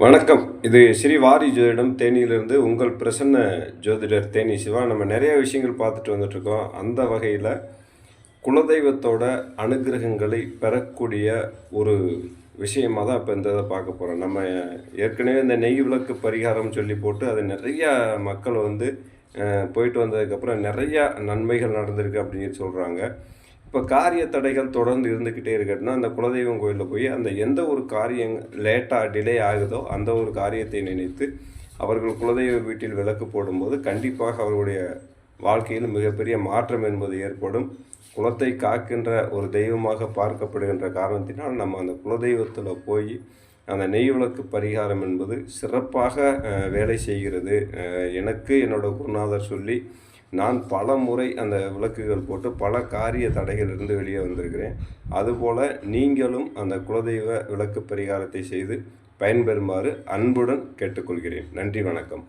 வணக்கம். இது ஸ்ரீ வாரி ஜோதிடம் தேனியிலிருந்து உங்கள் பிரசன்ன ஜோதிடர் தேனி சிவா. நம்ம நிறைய விஷயங்கள் பார்த்துட்டு வந்துட்ருக்கோம் அந்த வகையில் குலதெய்வத்தோட அனுகிரகங்களை பெறக்கூடிய ஒரு விஷயமாக தான் இப்போ இந்த இதை பார்க்க போகிறோம் நம்ம ஏற்கனவே இந்த நெய் விளக்கு பரிகாரம் சொல்லி போட்டு அது நிறையா மக்கள் வந்து போயிட்டு வந்ததுக்கப்புறம் நிறையா நன்மைகள் நடந்திருக்கு அப்படின்னு சொல்கிறாங்க இப்போ காரிய தடைகள் தொடர்ந்து இருந்துக்கிட்டே இருக்கட்டும்னா அந்த குலதெய்வம் கோயிலில் போய் அந்த எந்த ஒரு காரியம் லேட்டாக டிலே ஆகுதோ அந்த ஒரு காரியத்தை நினைத்து அவர்கள் குலதெய்வ வீட்டில் விளக்கு போடும்போது கண்டிப்பாக அவர்களுடைய வாழ்க்கையில் மிகப்பெரிய மாற்றம் என்பது ஏற்படும். குலத்தை காக்கின்ற ஒரு தெய்வமாக பார்க்கப்படுகின்ற காரணத்தினால் நம்ம அந்த குலதெய்வத்தில் போய் அந்த நெய் விளக்கு பரிகாரம் என்பது சிறப்பாக வேலை செய்கிறது. எனக்கு என்னோட குருநாதர் சொல்லி நான் பல முறை அந்த விளக்குகள் போட்டு பல காரிய தடைகளிலிருந்து வெளியே வந்திருக்கிறேன். அதுபோல் நீங்களும் அந்த குலதெய்வ விளக்கு பரிகாரத்தை செய்து பயன்பெறுமாறு அன்புடன் கேட்டுக்கொள்கிறேன். நன்றி வணக்கம்.